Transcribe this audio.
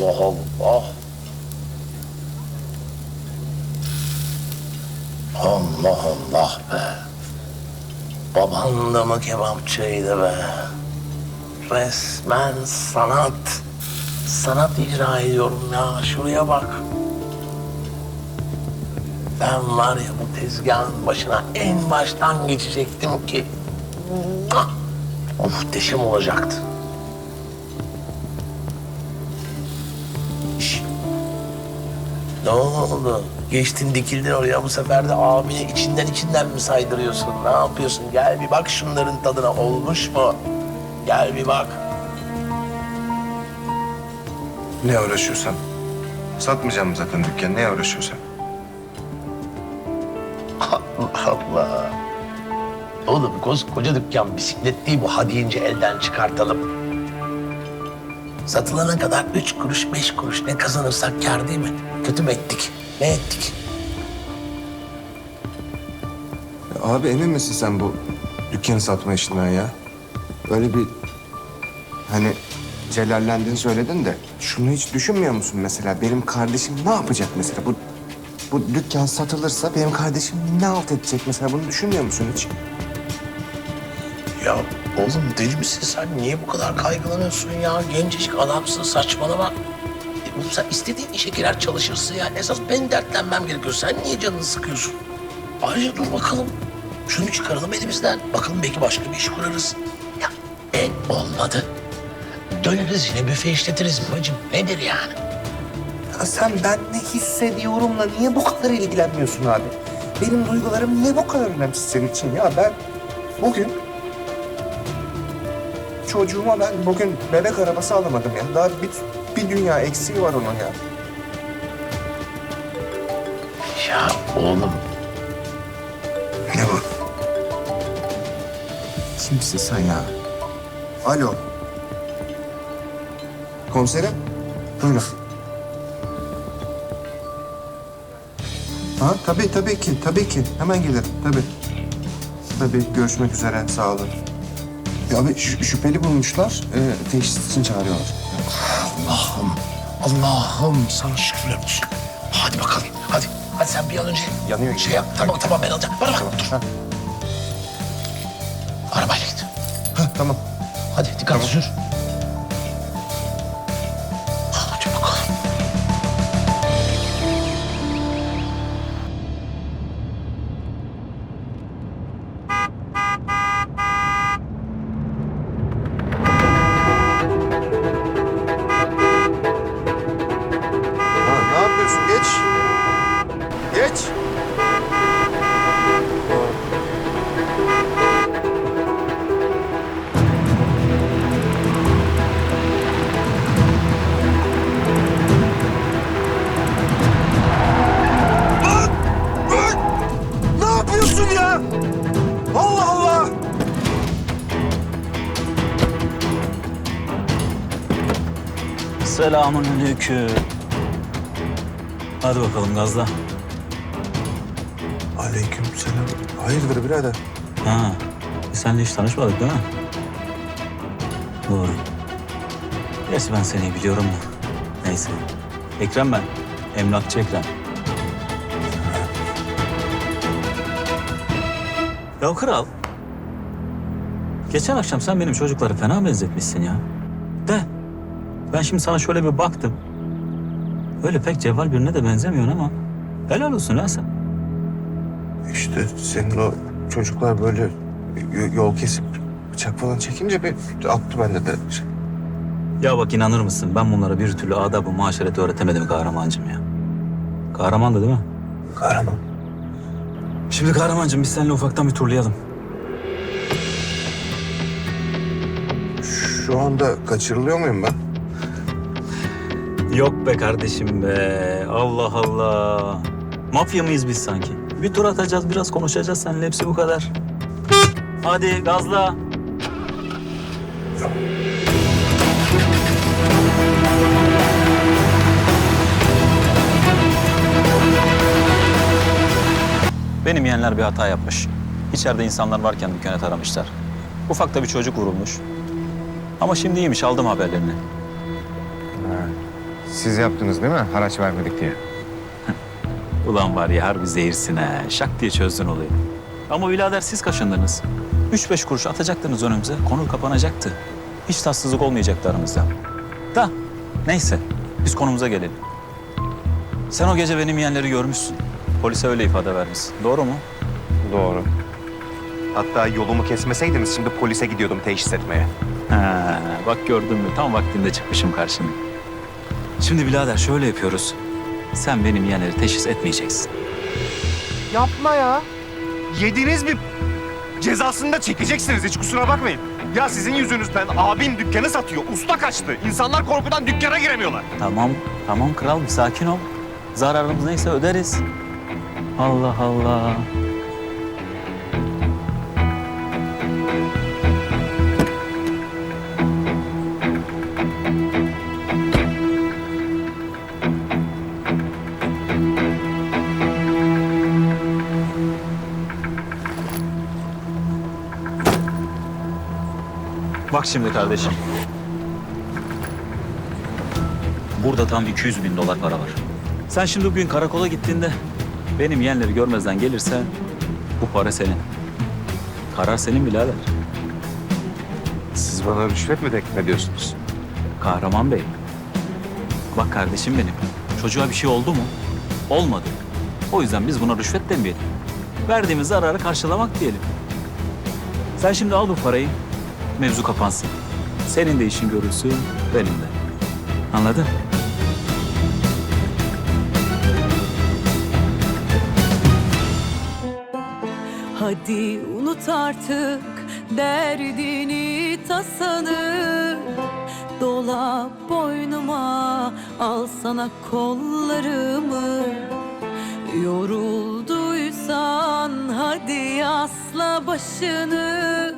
Allah Allah. Allah Allah be. Baban da mı kebapçıydı be? Resmen sanat. Sanat icra ediyorum ya. Şuraya bak. Ben var ya bu tezgahın başına en baştan geçecektim ki. Ah, Muhteşem olacaktı. Ne oldu? Geçtin dikildin oraya bu sefer de abini içinden içinden mi saydırıyorsun? Ne yapıyorsun? Gel bir bak şunların tadına olmuş mu? Gel bir bak. Ne uğraşıyorsan. Satmayacağım zaten dükkanı. Ne uğraşıyorsan. Allah Allah. Oğlum koskoca dükkan bisiklet değil bu. Hadi ince elden çıkartalım. Satılana kadar üç kuruş, beş kuruş ne kazanırsak kâr değil mi? Kötü mü ettik? Ne ettik? Ya abi emin misin sen bu dükkanı satma işinden ya? Öyle bir hani celallendiğini söyledin de şunu hiç düşünmüyor musun mesela? Benim kardeşim ne yapacak mesela? Bu bu dükkan satılırsa benim kardeşim ne halt edecek mesela? Bunu düşünmüyor musun hiç? Ya oğlum deli misin sen? Niye bu kadar kaygılanıyorsun ya? Gencecik adamsın saçmalama. E, oğlum sen istediğin işe girer çalışırsın ya. Esas ben dertlenmem gerekiyor. Sen niye canını sıkıyorsun? Ayrıca dur bakalım. Şunu çıkaralım elimizden. Bakalım belki başka bir iş kurarız. Ya e, olmadı. Döneriz yine büfe işletiriz bacım. Nedir yani? Ya sen ben ne hissediyorumla niye bu kadar ilgilenmiyorsun abi? Benim duygularım niye bu kadar önemsiz senin için ya? Ben bugün çocuğuma ben bugün bebek arabası alamadım ya. Daha bir, bir dünya eksiği var onun ya. Ya oğlum Ne bu? Kimsin sen ya? Alo. Komiserim. Buyurun. Ha tabii tabii ki tabii ki hemen gelirim tabii. Tabii görüşmek üzere sağ olun. Ya abi şü- şüpheli bulmuşlar. E, teşhis için çağırıyorlar. Allah'ım, Allah'ım sana şükürler olsun. Hadi bakalım, hadi. Hadi sen bir an önce Yanıyor. şey yap. Tamam, tamam ben alacağım. Bana bak, dur. Arabayla git. Ha, tamam. Hadi dikkatli sür. Selamun aleyküm. Hadi bakalım gazla. Aleyküm selam. Hayırdır birader? Ha, biz seninle hiç tanışmadık değil mi? Doğru. Gerçi ben seni biliyorum da. Neyse. Ekrem ben. Emlakçı Ekrem. Ya kral. Geçen akşam sen benim çocukları fena benzetmişsin ya. Ben şimdi sana şöyle bir baktım. Öyle pek cevval birine de benzemiyorsun ama. Helal olsun ha sen. İşte senin o çocuklar böyle yol kesip bıçak falan çekince bir attı bende de. Ya bak inanır mısın ben bunlara bir türlü adab-ı maşereti öğretemedim kahramancım ya. Kahramandı değil mi? Kahraman. Şimdi kahramancım biz seninle ufaktan bir turlayalım. Şu anda kaçırılıyor muyum ben? Yok be kardeşim be. Allah Allah. Mafya mıyız biz sanki? Bir tur atacağız, biraz konuşacağız seninle hepsi bu kadar. Hadi gazla. Benim yeğenler bir hata yapmış. İçeride insanlar varken dükkanı taramışlar. Ufak da bir çocuk vurulmuş. Ama şimdi iyiymiş, aldım haberlerini. Siz yaptınız değil mi? Haraç vermedik diye. Ulan var ya harbi zehirsin he. Şak diye çözdün olayı. Ama birader siz kaşındınız. Üç beş kuruş atacaktınız önümüze. Konu kapanacaktı. Hiç tatsızlık olmayacaktı aramızda. Da neyse biz konumuza gelelim. Sen o gece benim yeğenleri görmüşsün. Polise öyle ifade vermişsin. Doğru mu? Doğru. Hatta yolumu kesmeseydiniz şimdi polise gidiyordum teşhis etmeye. Ha, bak gördün mü? Tam vaktinde çıkmışım karşına. Şimdi birader şöyle yapıyoruz. Sen benim yeğenleri teşhis etmeyeceksin. Yapma ya. Yediğiniz bir cezasını da çekeceksiniz hiç kusura bakmayın. Ya sizin yüzünüzden abim dükkanı satıyor. Usta kaçtı. İnsanlar korkudan dükkana giremiyorlar. Tamam, tamam kral sakin ol. Zararımız neyse öderiz. Allah Allah. Bak şimdi kardeşim. Burada tam 200 bin dolar para var. Sen şimdi bugün karakola gittiğinde benim yeğenleri görmezden gelirse bu para senin. Karar senin birader. Siz bana rüşvet mi teklif ediyorsunuz? Kahraman Bey. Bak kardeşim benim. Çocuğa bir şey oldu mu? Olmadı. O yüzden biz buna rüşvet demeyelim. Verdiğimiz zararı karşılamak diyelim. Sen şimdi al bu parayı. Mevzu kapansın. Senin de işin görülsün, benim de. Anladın? Hadi unut artık derdini tasanı Dola boynuma al sana kollarımı Yorulduysan hadi asla başını